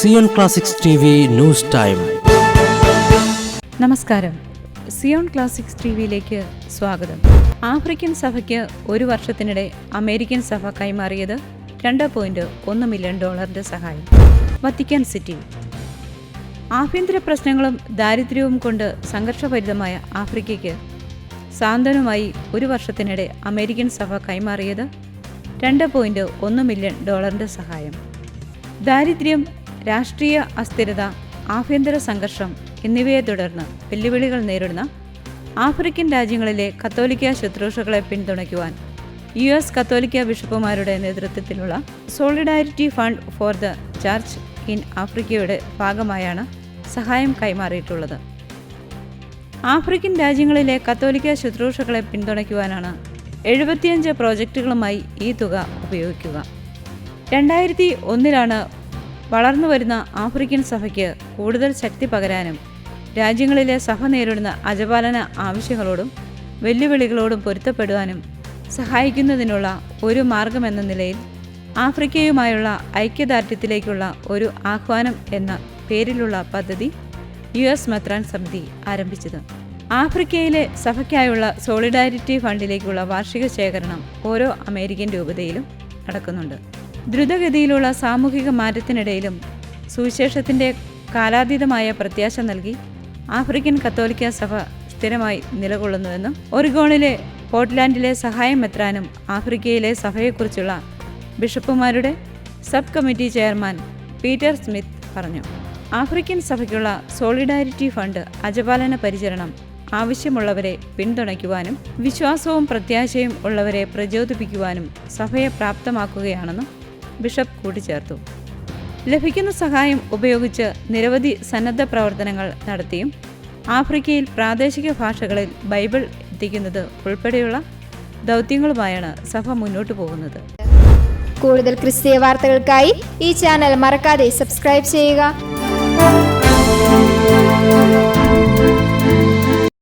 Zion classics T V news time. നമസ്കാരം. Zion classics T വിയിലേക്ക് സ്വാഗതം. ആഫ്രിക്കൻ സഭയ്ക്ക് ഒരു വർഷത്തിനിടെ അമേരിക്കൻ സഭ കൈമാറിയത് രണ്ട് പോയിന്റ് ഒന്ന് മില്യൺ ഡോളറിന്റെ സഹായം. Vatican city. ആഭ്യന്തര പ്രശ്നങ്ങളും ദാരിദ്ര്യവും കൊണ്ട് സംഘർഷഭരിതമായ ആഫ്രിക്കയ്ക്ക് സാന്ത്വനമായി ഒരു വർഷത്തിനിടെ അമേരിക്കൻ സഭ കൈമാറിയത് രണ്ട് പോയിന്റ് ഒന്ന് മില്യൺ ഡോളറിന്റെ സഹായം. ദാരിദ്ര്യം രാഷ്ട്രീയ അസ്ഥിരത ആഭ്യന്തര സംഘർഷം എന്നിവയെ തുടർന്ന് വെല്ലുവിളികൾ നേരിടുന്ന ആഫ്രിക്കൻ രാജ്യങ്ങളിലെ കത്തോലിക്ക ശുശ്രൂഷകളെ പിന്തുണയ്ക്കുവാൻ യു എസ് കത്തോലിക്ക ബിഷപ്പുമാരുടെ നേതൃത്വത്തിലുള്ള solidarity fund for the church in ആഫ്രിക്കയുടെ ഭാഗമായാണ് സഹായം കൈമാറിയിട്ടുള്ളത്. ആഫ്രിക്കൻ രാജ്യങ്ങളിലെ കത്തോലിക്ക ശുശ്രൂഷകളെ പിന്തുണയ്ക്കുവാനാണ് എഴുപത്തിയഞ്ച് പ്രോജക്റ്റുകളുമായി ഈ തുക ഉപയോഗിക്കുക. രണ്ടായിരത്തി ഒന്നിലാണ് വളർന്നു വരുന്ന ആഫ്രിക്കൻ സഭയ്ക്ക് കൂടുതൽ ശക്തി പകരാനും രാജ്യങ്ങളിലെ സഭ നേരിടുന്ന അജപാലന ആവശ്യങ്ങളോടും വെല്ലുവിളികളോടും പൊരുത്തപ്പെടുവാനും സഹായിക്കുന്നതിനുള്ള ഒരു മാർഗമെന്ന നിലയിൽ ആഫ്രിക്കയുമായുള്ള ഐക്യദാർഢ്യത്തിലേക്കുള്ള ഒരു ആഹ്വാനം എന്ന പേരിലുള്ള പദ്ധതി യു എസ് മെത്രാൻ സമിതി ആരംഭിച്ചത്. ആഫ്രിക്കയിലെ സഭയ്ക്കായുള്ള സോളിഡാരിറ്റി ഫണ്ടിലേക്കുള്ള വാർഷിക ശേഖരണം ഓരോ അമേരിക്കൻ രൂപതയിലും നടക്കുന്നുണ്ട്. ദ്രുതഗതിയിലുള്ള സാമൂഹിക മാറ്റത്തിനിടയിലും സുവിശേഷത്തിന്റെ കാലാതീതമായ പ്രത്യാശ നൽകി ആഫ്രിക്കൻ കത്തോലിക്ക സഭ സ്ഥിരമായി നിലകൊള്ളുന്നുവെന്നും ഒറിഗോണിലെ പോർട്ട്ലാൻഡിലെ സഹായം എത്രാനും ആഫ്രിക്കയിലെ സഭയെക്കുറിച്ചുള്ള ബിഷപ്പുമാരുടെ sub committee chairman Peter Smith പറഞ്ഞു. ആഫ്രിക്കൻ സഭയ്ക്കുള്ള സോളിഡാരിറ്റി ഫണ്ട് അജപാലന പരിചരണം ആവശ്യമുള്ളവരെ പിന്തുണയ്ക്കുവാനും വിശ്വാസവും പ്രത്യാശയും ഉള്ളവരെ പ്രചോദിപ്പിക്കുവാനും സഭയെ പ്രാപ്തമാക്കുകയാണെന്നും ബിഷപ്പ് കൂട്ടിച്ചേർത്തു. ലഭിക്കുന്ന സഹായം ഉപയോഗിച്ച് നിരവധി സന്നദ്ധ പ്രവർത്തനങ്ങൾ നടത്തിയും ആഫ്രിക്കയിൽ പ്രാദേശിക ഭാഷകളിൽ ബൈബിൾ എത്തിക്കുന്നത് ഉൾപ്പെടെയുള്ള ദൗത്യങ്ങളുമായാണ് സഭ മുന്നോട്ടു പോകുന്നത്. കൂടുതൽ ക്രിസ്തീയ വാർത്തകൾക്കായി ഈ ചാനൽ മറക്കാതെ സബ്സ്ക്രൈബ് ചെയ്യുക.